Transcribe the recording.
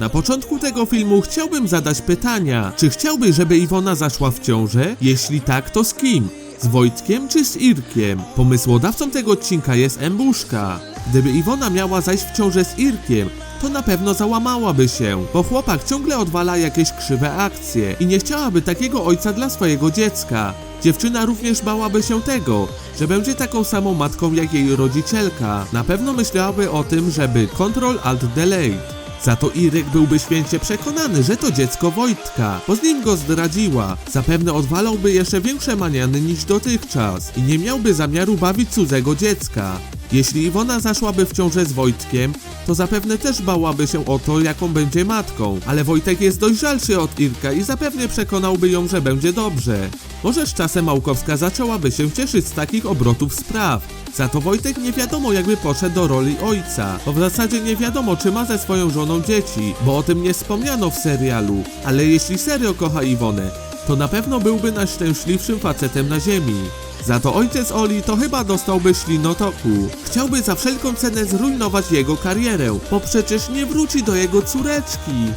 Na początku tego filmu chciałbym zadać pytania, czy chciałby, żeby Iwona zaszła w ciążę? Jeśli tak, to z kim? Z Wojtkiem czy z Irkiem? Pomysłodawcą tego odcinka jest Embuszka. Gdyby Iwona miała zajść w ciążę z Irkiem, to na pewno załamałaby się, bo chłopak ciągle odwala jakieś krzywe akcje i nie chciałaby takiego ojca dla swojego dziecka. Dziewczyna również bałaby się tego, że będzie taką samą matką jak jej rodzicielka. Na pewno myślałaby o tym, żeby Ctrl Alt Delete. Za to Irek byłby święcie przekonany, że to dziecko Wojtka, bo z nim go zdradziła. Zapewne odwalałby jeszcze większe maniany niż dotychczas i nie miałby zamiaru bawić cudzego dziecka. Jeśli Iwona zaszłaby w ciążę z Wojtkiem, to zapewne też bałaby się o to, jaką będzie matką, ale Wojtek jest dojrzalszy od Irka i zapewne przekonałby ją, że będzie dobrze. Może z czasem Małkowska zaczęłaby się cieszyć z takich obrotów spraw. Za to Wojtek nie wiadomo jakby poszedł do roli ojca, bo w zasadzie nie wiadomo czy ma ze swoją żoną dzieci, bo o tym nie wspomniano w serialu. Ale jeśli serio kocha Iwonę, to na pewno byłby najszczęśliwszym facetem na ziemi. Za to ojciec Oli to chyba dostałby ślinotoku. Chciałby za wszelką cenę zrujnować jego karierę, bo przecież nie wróci do jego córeczki.